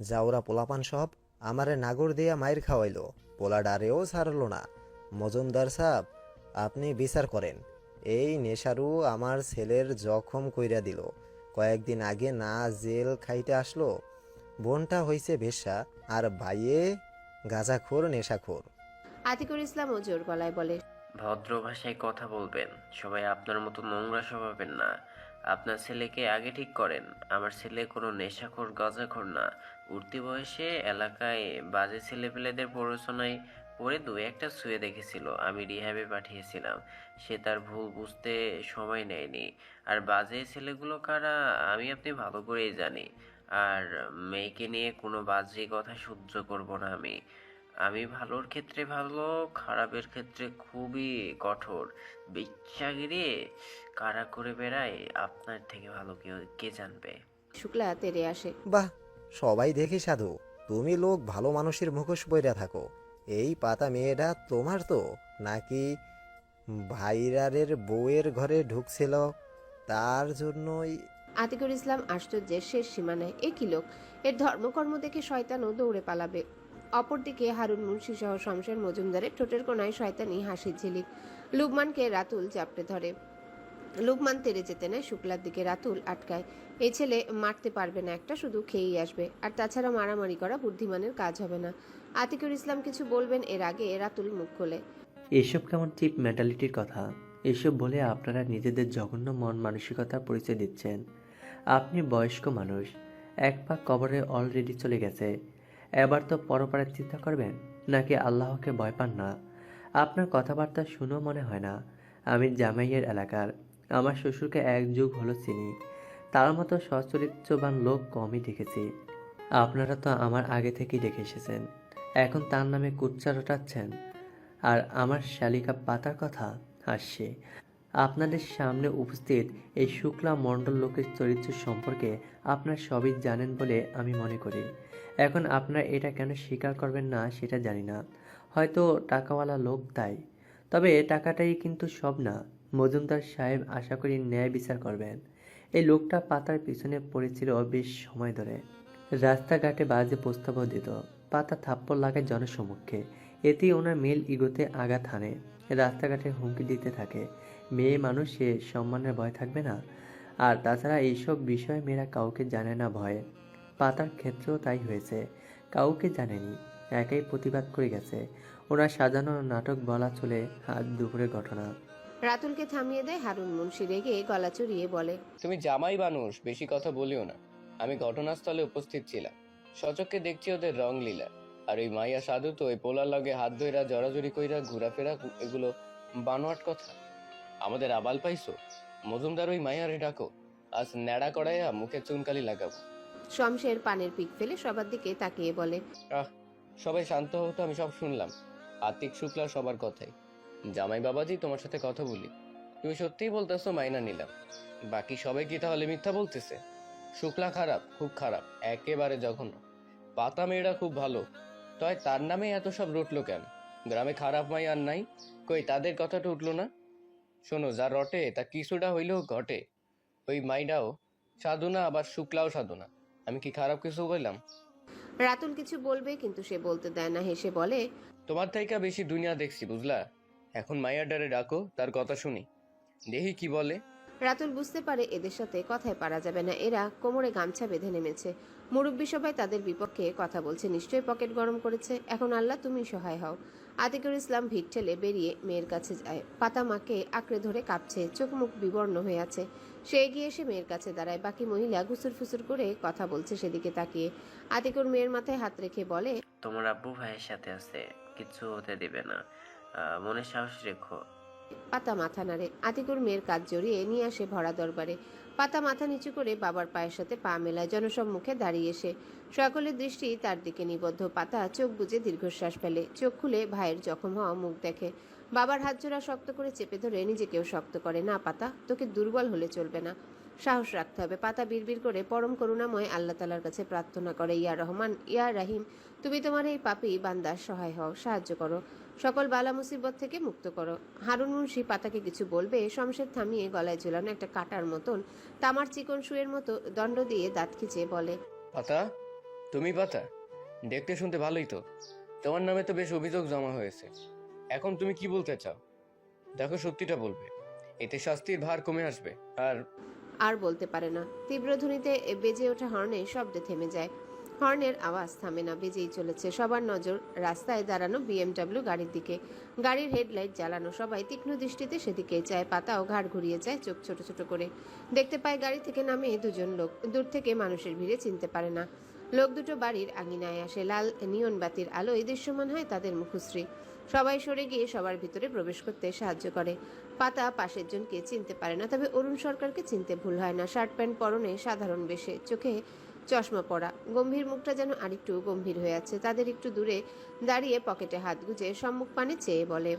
যাওরা পোলাপান সব আমারে নাগর দিয়া মায়ের খাওয়াইলো। পোলা ডারেও ছাড়লো না। মজুমদার সাহ আপনি বিচার করেন। এই নেশারু আমার ছেলের জখম কইরা দিল। কয়েকদিন আগে না জেল খাইতে আসলো। বোনটা হইছে বেশ্যা আর ভাইয়ে গাঁজাখোর নেশাখোর। আতিকুর ইসলাম ও জোর গলায় বলে ভদ্র ভাষায় কথা বলবেন। সবাই আপনার মতো নোংরা স্বভাবের না। আপনার ছেলেকে আগে ঠিক করেন। আমার ছেলে কোনো নেশাখোর, গাঁজাখোর না। উঠতি বয়সে এলাকায় বাজে ছেলেপেলেদের প্ররোচনায় পরে দু একটা শুয়ে দেখেছিল। আমি রিহ্যাবে পাঠিয়েছিলাম। সে তার ভুল বুঝতে সময় নেয়নি। আর বাজে ছেলেগুলো কারা, আমি আপনি ভালো করেই জানি। আর মেয়েকে নিয়ে কোনো বাজে কথা সহ্য করব না আমি। আমি ভালোর ক্ষেত্রে ভালো খারাপের ক্ষেত্রে খুবই কঠোর। বিচ্ছাগিরি কারা করে বেড়ায় আপনার থেকে ভালো কেউ কে জানবে? শুক্লা তেরে আসে। বাহ সবাই দেখি সাধু। তুমি লোক ভালো মানুষের মুখোশ বইরা থাকো। এই পাতা মেয়েটা তোমার তো? নাকি ভাইরারের বউয়ের ঘরে ঢুকছিল? তার জন্যই আতিকুর ইসলাম আশ্চর্যের শেষ সীমানায়। এ কি লোক? এর ধর্মকর্ম দেখে শয়তানও দৌড়ে পালাবে। অপরদিকে হারুন মুন্সি সহ শমশের মজুমদারের ঠোঁটের কোনায় শয়তানি হাসির ঝিলিক। লুকমানকে রাতুল চাপড়ে ধরে। লুকমান তেরে যেতে নেয় শুক্লার দিকে, রাতুল আটকায়। এই ছেলে মারতে পারবে না একটা, শুধু খেয়েই আসবে। আর তাছাড়া মারামারি করা বুদ্ধিমানের কাজ হবে না। আতিকুর ইসলাম কিছু বলবেন, এর আগে রাতুল মুখ খোলে। এসব কেমন চিপ মেন্টালিটির কথা? এসব বলে আপনারা নিজেদের জঘন্য মন মানসিকতার পরিচয় দিচ্ছেন। আপনি বয়স্ক মানুষ, এক পাক কবরে অলরেডি চলে গেছে। এবার তো পরপারের চিন্তা করবেন, নাকি আল্লাহকে ভয় পান না? আপনার কথাবার্তা শুনেও মনে হয় না। আমি জামাইয়ের এলাকার। আমার শ্বশুরকে এক যুগ হলো চিনি। তার মতো সচরিত্রবান লোক কমই দেখেছি। আপনারা তো আমার আগে থেকেই দেখে এসেছেন। এখন তার নামে কুচ্চা রটাচ্ছেন। আর আমার শালিকা পাতার কথা? আসছে আপনাদের সামনে উপস্থিত এই শুক্লা মণ্ডল লোকের চরিত্র সম্পর্কে আপনার সবই জানেন বলে আমি মনে করি। এখন আপনারা এটা কেন স্বীকার করবেন না সেটা জানি না। হয়তো টাকাওয়ালা লোক তাই। তবে টাকাটাই কিন্তু সব না, মজুমদার সাহেব আশা করি ন্যায় বিচার করবেন। এই লোকটা পাতার পিছনে পড়েছিল বেশ সময় ধরে। রাস্তাঘাটে বাজে প্রস্তাবও দিত। পাতা থাপ্পড় লাগায় জনসমক্ষে। এতেই ওনার মেল ইগোতে আঘাত হানে। রাস্তাঘাটে হুমকি দিতে থাকে। মেয়ে মানুষ সে সম্মানের ভয় থাকবে না। আর তাছাড়া এইসব বিষয়ে মেয়েরা কাউকে জানে না ভয়ে। পাতার ক্ষেত্রেও তাই হয়েছে। কাউকে জানেনি একাই প্রতিবাদ করে গেছে। ওনার সাজানো নাটক বলা চলে হাত দুপুরের ঘটনা। রাতুলকে থামিয়ে দেয় হারুন মুন্সি রেগে গলা চড়িয়ে বলে তুমি জামাই মানুষ বেশি কথা বলিও না। আমি ঘটনাস্থলে উপস্থিত ছিলাম। সচককে দেখছি ওদের রং লীলা। আর ওই মাইয়া সাধু তো ওই পোলার লগে হাত ধইরা জড়াজড়ি কইরা ঘোরাফেরা এগুলো বানোয়াট কথা। আমাদের আবাল পাইছো? মজুমদার ওই মাইয়ারে ডাকো। আজ ন্যাড়া কড়াইয়া মুখে চুনকালি লাগাবো। শমশের পানের পিক ফেলে সবার দিকে তাকিয়ে বলে আহ সবাই শান্ত হতো আমি সব শুনলাম। আতিক শুক্লা সবার কথাই। জামাই বাবাজি তোমার সাথে কথা বলি। তুমি সত্যিই বলতেছো মাইনা নিলাম। বাকি সবাই কি তাহলে মিথ্যা বলতেছে? শুক্লা খারাপ খুব খারাপ একেবারে জঘন্য। পাতা মেয়েরা খুব ভালো। তয় তার নামে এত সব রটলো কেন? গ্রামে খারাপ মাই আর নাই? কই তাদের কথাটা উঠল না? শোনো যা রটে তা কিছুটা হইলেও ঘটে। ওই মাইডাও সাধু না আবার শুক্লাও সাধু না আমি কি খারাপ কিছু বললাম? রাতুল কিছু বলবে কিন্তু সে বলতে দেয় না হেসে বলে তোমার থেকে বেশি দুনিয়া দেখছি বুঝলা? এখন মাইয়ার ডারে ডাকো তার কথা শুনি। দেখি কি বলে? রাতুল বুঝতে পারে এদের সাথে কথায় পারা যাবে না। এরা কোমরে গামছা বেঁধে নেমেছে। মুরব্বী সবাই তাদের বিপক্ষে কথা বলছে। নিশ্চয়ই পকেট গরম করেছে। এখন আল্লাহ তুমি সহায় হও। আতিকুর ইসলাম ভিড় ঠেলে বেরিয়ে মেয়ের কাছে যায়। পাতা মাকে আঁকড়ে ধরে কাঁপছে চোখ মুখ বিবর্ণ হয়ে আছে। সে এগিয়ে এসে মেয়ের কাছে দাঁড়ায়। বাকি মহিলা গুসুর ফুসুর করে কথা বলছে সেদিকে তাকিয়ে। আতিকুর মেয়ের মাথায় হাত রেখে বলে, তোমার আব্বু ভাইয়ের সাথে আছে, কিছু হতে দেবে না। মনে সাহস রেখো। পাতা মাথা নাড়ে। আতিকুর মেয়ের কাজ জড়িয়ে নিয়ে আসে ভরা দরবারে। পাতা মাথা নিচু করে বাবার পায়ের সাথে পা মেলায় জনসম্মুখে দাঁড়িয়ে এসে। সকলের দৃষ্টি তার দিকে নিবদ্ধ। পাতা চোখ বুজে দীর্ঘশ্বাস ফেলে। চোখ খুলে ভাইয়ের জখম হওয়া মুখ দেখে। বাবার হাত জোড়া শক্ত করে চেপে ধরে নিজেকেও শক্ত করে, না, পাতা, তোকে দুর্বল হলে চলবে না। সাহস রাখতে হবে। পাতা বিড়বিড় করে পরম করুণাময় আল্লাহ তালার কাছে প্রার্থনা করে, ইয়া রহমান, ইয়া রাহিম, তুমি তোমার এই পাপি বান্দার সহায় হও, সাহায্য করো। সকল বালা মুসিবত থেকে মুক্ত করো। হারুন মুন্সি পাতাকে কিছু বলবে শমশের থামিয়ে গলায় ঝুলানো একটা কাটার মতন তামার চিকন শুয়ের মতো দণ্ড দিয়ে দাঁত খিচে বলে পাতা? তুমি পাতা? দেখতে শুনতে ভালোই তো। তোমার নামে তো বেশ অভিযোগ জমা হয়েছে। এখন তুমি কি বলতে চাও? দেখো সত্যিটা বলবে। এতে শাস্তির ভার কমে আসবে। আর আর বলতে পারে না। তীব্র ধ্বনিতে বেজে ওঠা হর্নে শব্দে থেমে যায়। হর্নের আওয়াজ থামে না, বেজেই চলেছে। সবার নজর রাস্তায় দাঁড়ানো বিএমডাব্লিউ গাড়ির দিকে। গাড়ির হেডলাইট জ্বালানো সবাই তীক্ষ্ণ দৃষ্টিতে সেদিকে চায়, পাতাও ঘাড় ঘুরিয়ে যায় চোখ ছোট ছোট করে। দেখতে পায় গাড়ি থেকে নামে দুজন লোক। দূর থেকে মানুষের ভিড়ে চিনতে পারে না। লোক দুটো বাড়ির আঙিনায় আসে। লাল নিয়ন বাতির আলোয় দৃশ্যমান হয় তাদের মুখশ্রী। সবাই সরে গিয়ে সবার ভিতরে প্রবেশ করতে সাহায্য করে। পাতা পাশের জনকে চিনতে পারে না, তবে অরুণ সরকারকে চিনতে ভুল হয় না। শার্ট প্যান্ট পরনে সাধারণ বেশে। চোখে চশমা পরা। গম্ভীর মুখটা যেন আরেকটু গম্ভীর হয়ে আছে। তাদের একটু দূরে দাঁড়িয়ে পকেটে হাত গুজে সম্মুখ পানে চেয়ে বলে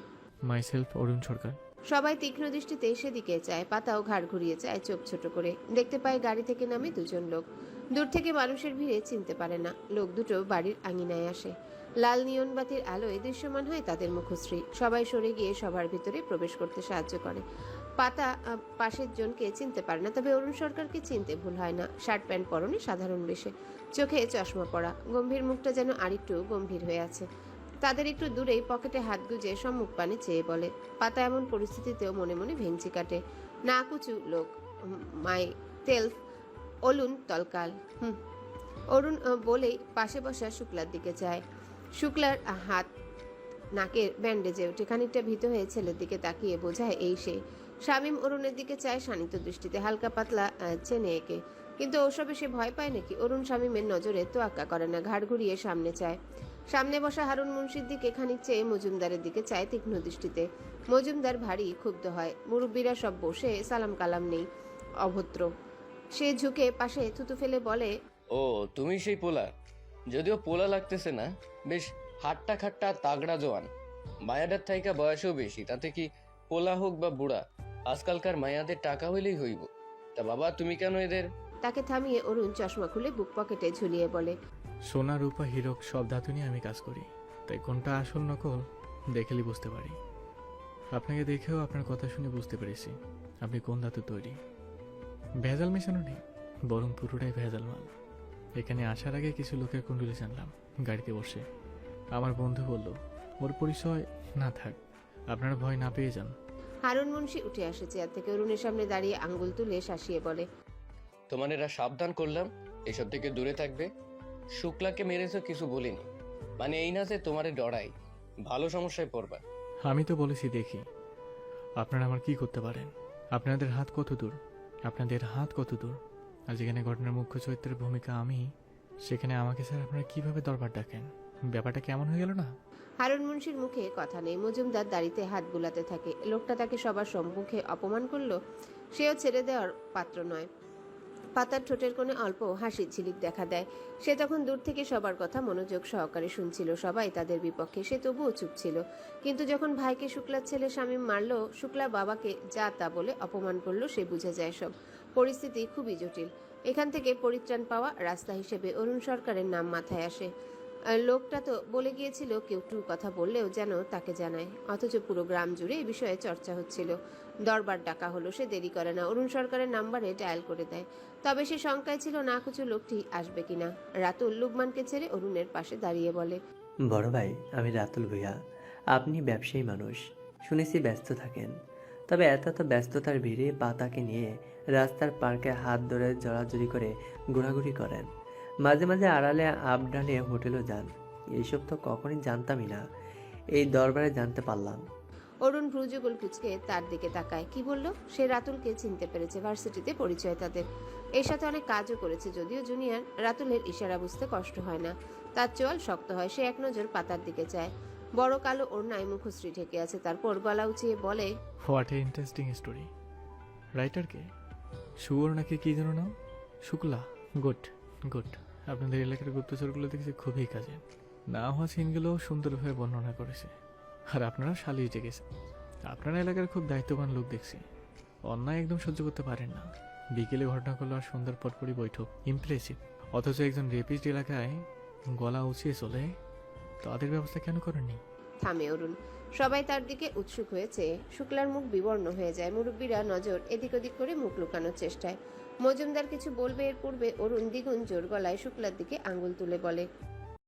মাইসেলফ অরুণ সরকার। সবাই তীক্ষ্ণ দৃষ্টিতে সেদিকে চায় পাতাও ঘাড় ঘুরিয়ে চায় চোখ ছোট করে। দেখতে পায় গাড়ি থেকে নামে দুজন লোক। দূর থেকে মানুষের ভিড়ে চিনতে পারে না। লোক দুটো বাড়ির আঙিনায় আসে। লাল নিয়ন বাতির আলোয় দৃশ্যমান হয় তাদের মুখশ্রী। সবাই সরে গিয়ে সবার ভিতরে প্রবেশ করতে সাহায্য করে। পাতা পাশের জনকে চিনতে পারে না। তবে অরুণ সরকারকে চিনতে ভুল হয় না। শার্ট প্যান্ট পরনে সাধারণ বেশে চোখে চশমা পরা। গম্ভীর মুখটা যেন আরেকটু গম্ভীর হয়ে আছে। তাদের একটু দূরেই পকেটে হাত গুজে সম্মুখ পানে চেয়ে বলে, পাতা এমন পরিস্থিতিতেও মনে মনে ভেঙচি কাটে। না কুচু লোক মাই তেলফ, অলুন তলকাল। হুম। অরুণ বলেই পাশে বসা শুক্লার দিকে যায়। শুক্লার হাত, নাকের ব্যান্ডেজে ওঠে। খানিকটা ভীত হয়ে ছেলের দিকে তাকিয়ে বোঝায়, এই সে শামীম অরুণের দিকে চায় শানিত দৃষ্টিতে, হালকা পাতলা চেনে একে। কিন্তু ওসবে সে ভয় পায় নাকি? অরুণ শামীমের নজরে তো তোয়াক্কা করে না, ঘাড় ঘুরিয়ে সামনে চায়। সামনে বসা হারুন মুন্সির দিকে খানিক চেয়ে মজুমদারের দিকে চায় তীক্ষ্ণ দৃষ্টিতে। মজুমদার ভারী ক্ষুব্ধ হয়, মুরব্বীরা সব বসে সালাম কালাম নেই, অভদ্র। সে ঝুঁকে পাশে থুতু ফেলে বলে, ও, তুমি সেই পোলা? যদিও পোলা লাগতেছে না, বেশ হাট্টা খাট্টা তাগড়া জোয়ান। মায়াদের থাইকা বয়সও বেশি, তাতে কি পোলা হোক বা বুড়া আজকালকার মায়াদের টাকা হইলেই হইব। তা বাবা তুমি কেন এদের? তাকে থামিয়ে অরুণ চশমা খুলে বুক পকেটে ঝুলিয়ে বলে সোনা রূপা হীরক সব ধাতু নিয়ে আমি কাজ করি। তাই কোনটা আসল নকল দেখেলি বুঝতে পারি। আপনাকে দেখেও আপনার কথা শুনে বুঝতে পেরেছি আপনি কোন ধাতু তৈরি। ভেজাল মেশানো নেই বরং পুরোটাই ভেজাল মাল। এখানে আসার আগে কিছু লোকের কুণ্ডলি জানলাম গাড়িতে বসে। আমার বন্ধু বলল ওর পরিচয় না থাক আপনারা ভয় না পেয়ে যান। হারুন মুন্সি উঠে আসে চেয়ার থেকে অরুণের সামনে দাঁড়িয়ে আঙ্গুল তুলে শাসিয়ে বলে তোমার এরা সাবধান করলাম এসব থেকে দূরে থাকবে। শুক্লাকে মেরেছো কিছু বলিনি। মানে এই না যে তোমারে ডরাই ভালো সমস্যায় পড়বা। আমি তো বলেছি দেখি আপনারা আমার কি করতে পারেন? আপনাদের হাত কত দূর? আপনাদের হাত কত দূর? আর যেখানে ঘটনার মুখ্য চরিত্রের ভূমিকা আমি সেখানে আমাকে স্যার আপনারা কীভাবে দরবার ডাকেন? ব্যাপারটা কেমন হয়ে গেল না? হারুন মুন্সির মুখে কথা নেই। মজুমদার দাড়িতে হাত বুলাতে থাকে। লোকটা তাকে সবার সম্মুখে অপমান করল, সেও ছেড়ে দেওয়ার পাত্র নয়। পাতার ঠোঁটের কোণে অল্প হাসির ঝিলিক দেখা দেয়। সে তখন দূর থেকে সবার কথা মনোযোগ সহকারে শুনছিল, সবাই তাদের বিপক্ষে, সে তবুও চুপ ছিল। কিন্তু যখন ভাইকে শুক্লার ছেলে স্বামী মারলো, শুক্লা বাবাকে যা তা বলে অপমান করল, সে বুঝে যায় সব। পরিস্থিতি খুবই জটিল। এখান থেকে পরিত্রাণ পাওয়া রাস্তা হিসেবে অরুণ সরকারের নাম মাথায় আসে। লোকটা তো বলে গিয়েছিল কেউ টু কথা বললেও যেন তাকে জানায়। অথচ পুরো গ্রাম জুড়ে এই বিষয়ে চর্চা হচ্ছিল। দরবার ডাকা হলো, সে দেরি করে না। অরুণ সরকারের নাম্বারে ডায়াল করে দেয়। তবে সে শঙ্কায় ছিল না কিছু লোকটি আসবে কিনা। রাতুল লুকমানকে ছেড়ে অরুণের পাশে দাঁড়িয়ে বলে, বড় ভাই, আমি রাতুল ভূয়া আপনি ব্যবসায়ী মানুষ। শুনেছি ব্যস্ত থাকেন। তবে এত এত ব্যস্ততার ভিড়ে পাতাকে নিয়ে রাস্তার পার্কে হাত ধরে জড়াজড়ি করে ঘোরাঘুরি করেন। মাঝে মাঝে আড়ালে আপডানে হোটেলও যান। এইসব তো কখনই জানতামই না। এই দরবারে জানতে পারলাম। অরুণ ভ্রুযুগল কুচকে তার দিকে তাকায়। কি বলল? সে রাতুলকে চিনতে পেরেছে ভার্সিটিতে পরিচয় তাদের। এর সাথে অনেক কাজও করেছে যদিও জুনিয়র। রাতুলের ইশারা বুঝতে কষ্ট হয় না। তার চোয়াল শক্ত হয় সে এক নজর পাতার দিকে চায়। বড় কালো ওড়নায় মুখশ্রী ঢেকে আছে তারপর গলা উঁচিয়ে বলে হোয়াট এ ইন্টারেস্টিং স্টোরি। রাইটারকে? সুবর নাকি কি যেন নাম? শুক্লা। Good good. আপনাদের এলাকার গুপ্তচরগুলো দেখছি খুবই কাজে। না হওয়া সিনগুলো সুন্দরভাবে বর্ণনা করেছে। আর আপনারা শালিয়ে জেগেছেন আপনারা এলাকার খুব দায়িত্ববান লোক দেখছি। অন্যায় একদম সহ্য করতে পারেন না। বিকেলে ঘটনা করল আর সুন্দর পটপরি বৈঠক। ইমপ্রেসিভ। অথচ একজন রেপিস্ট এলাকায় গলা উঁচিয়ে চলে, তাদের ব্যবস্থা কেন করেননি? থামে অরুণ। সবাই তার দিকে উৎসুক হয়েছে। শুক্লার মুখ বিবর্ণ হয়ে যায়। মুরব্বীরা নজর এদিক ওদিক করে মুখ লুকানোর চেষ্টায়। মজুমদার কিছু বলবে এর পূর্বে অরুণ দ্বিগুণ জোর গলায় শুক্লার দিকে আঙুল তুলে বলে